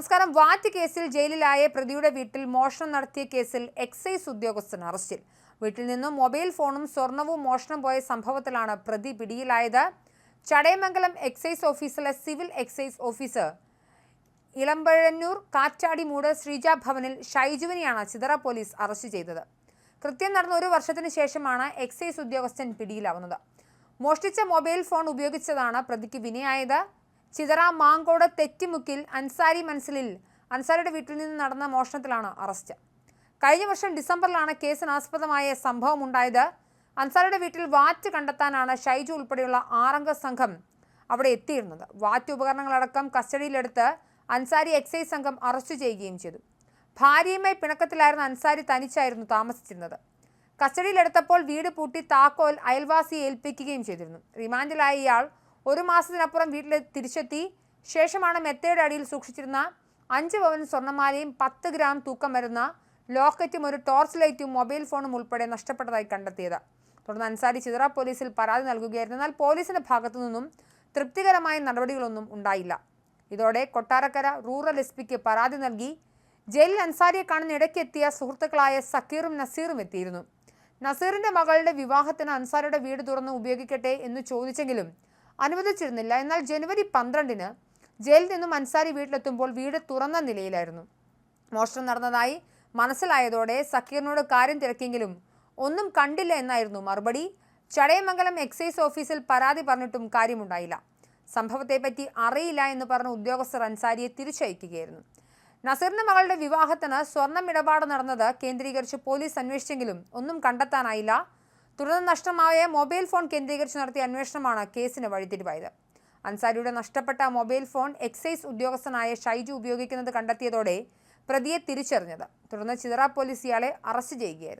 നമസ്കാരം വാറ്റ് കേസിൽ ജയിലിലായ പ്രതിയുടെ വീട്ടിൽ മോഷണം നടത്തിയ കേസിൽ എക്സൈസ് ഉദ്യോഗസ്ഥൻ അറസ്റ്റിൽ. വീട്ടിൽ നിന്നും മൊബൈൽ ഫോണും സ്വർണവും മോഷണം പോയ സംഭവത്തിലാണ് പ്രതി പിടിയിലായത്. ചടയമംഗലം എക്സൈസ് ഓഫീസിലെ civil excise officer Elambazhannur Kattadimood Sreeja ഭവനിൽ ഷൈജുവിനെയാണ് ചിതറ പോലീസ് അറസ്റ്റ് ചെയ്തത്. കൃത്യം നടന്ന ഒരു വർഷത്തിന് ശേഷമാണ് എക്സൈസ് ഉദ്യോഗസ്ഥൻ പിടിയിലാവുന്നത്. മോഷ്ടിച്ച മൊബൈൽ ഫോൺ ഉപയോഗിച്ചതാണ് പ്രതിക്ക് വിനയായത്. ചിതറ മാങ്കോട് തെറ്റിമുക്കിൽ അൻസാരി മൻസിലിൽ അൻസാരിയുടെ വീട്ടിൽ നിന്ന് നടന്ന മോഷണത്തിലാണ് അറസ്റ്റ്. കഴിഞ്ഞ വർഷം ഡിസംബറിലാണ് കേസിനാസ്പദമായ സംഭവം ഉണ്ടായത് അൻസാരിയുടെ വീട്ടിൽ വാറ്റ് കണ്ടെത്താനാണ് ഷൈജു ഉൾപ്പെടെയുള്ള ആറംഗ സംഘം അവിടെ എത്തിയിരുന്നത്. വാറ്റ് ഉപകരണങ്ങളടക്കം കസ്റ്റഡിയിലെടുത്ത് അൻസാരി എക്സൈസ് സംഘം അറസ്റ്റ് ചെയ്യുകയും ചെയ്തു. ഭാര്യയുമായി പിണക്കത്തിലായിരുന്ന അൻസാരി തനിച്ചായിരുന്നു താമസിച്ചിരുന്നത്. കസ്റ്റഡിയിലെടുത്തപ്പോൾ വീട് പൂട്ടി താക്കോൽ അയൽവാസിയെ ഏൽപ്പിക്കുകയും ചെയ്തിരുന്നു. റിമാൻഡിലായ ഇയാൾ ഒരു മാസത്തിനപ്പുറം വീട്ടിൽ തിരിച്ചെത്തി. ശേഷമാണ് മെത്തയുടെ അടിയിൽ സൂക്ഷിച്ചിരുന്ന അഞ്ച് പവൻ സ്വർണമാലയും പത്ത് ഗ്രാം തൂക്കം വരുന്ന ലോക്കറ്റും ഒരു ടോർച്ച് ലൈറ്റും മൊബൈൽ ഫോണും ഉൾപ്പെടെ നഷ്ടപ്പെട്ടതായി കണ്ടെത്തിയത്. തുടർന്ന് അൻസാരി ചിതറ പോലീസിൽ പരാതി നൽകുകയായിരുന്നു. എന്നാൽ പോലീസിന്റെ ഭാഗത്തു നിന്നും തൃപ്തികരമായ നടപടികളൊന്നും ഉണ്ടായില്ല. ഇതോടെ കൊട്ടാരക്കര റൂറൽ എസ് പിക്ക് പരാതി നൽകി ജയിലിൽ അൻസാരിയെ കാണുന്ന ഇടയ്ക്കെത്തിയ സുഹൃത്തുക്കളായ സക്കീറും നസീറും എത്തിയിരുന്നു. നസീറിന്റെ മകളുടെ വിവാഹത്തിന് അൻസാരിയുടെ വീട് തുറന്ന് ഉപയോഗിക്കട്ടെ എന്ന് ചോദിച്ചെങ്കിലും അനുവദിച്ചിരുന്നില്ല. എന്നാൽ ജനുവരി പന്ത്രണ്ടിന് ജയിലിൽ നിന്നും അൻസാരി വീട്ടിലെത്തുമ്പോൾ വീട് തുറന്ന നിലയിലായിരുന്നു. മോഷണം നടന്നതായി മനസ്സിലായതോടെ സക്കീറിനോട് കാര്യം തിരക്കിയെങ്കിലും ഒന്നും കണ്ടില്ല എന്നായിരുന്നു മറുപടി. ചടയമംഗലം എക്സൈസ് ഓഫീസിൽ പരാതി പറഞ്ഞിട്ടും കാര്യമുണ്ടായില്ല. സംഭവത്തെപ്പറ്റി അറിയില്ല എന്ന് പറഞ്ഞ ഉദ്യോഗസ്ഥർ അൻസാരിയെ തിരിച്ചയക്കുകയായിരുന്നു. നസീറിന്റെ മകളുടെ വിവാഹത്തിന് സ്വർണം ഇടപാട് നടന്നത് കേന്ദ്രീകരിച്ച് പോലീസ് അന്വേഷിച്ചെങ്കിലും ഒന്നും കണ്ടെത്താനായില്ല. തുടർന്ന് നഷ്ടമായ മൊബൈൽ ഫോൺ കേന്ദ്രീകരിച്ച് നടത്തിയ അന്വേഷണമാണ് കേസിന് വഴിതിരിവായത് അൻസാരിയുടെ നഷ്ടപ്പെട്ട മൊബൈൽ ഫോൺ എക്സൈസ് ഉദ്യോഗസ്ഥനായ ഷൈജു ഉപയോഗിക്കുന്നത് കണ്ടെത്തിയതോടെ പ്രതിയെ തിരിച്ചറിഞ്ഞത്. തുടർന്ന് ചിതറ പോലീസ് ഇയാളെ അറസ്റ്റ് ചെയ്യുകയായിരുന്നു.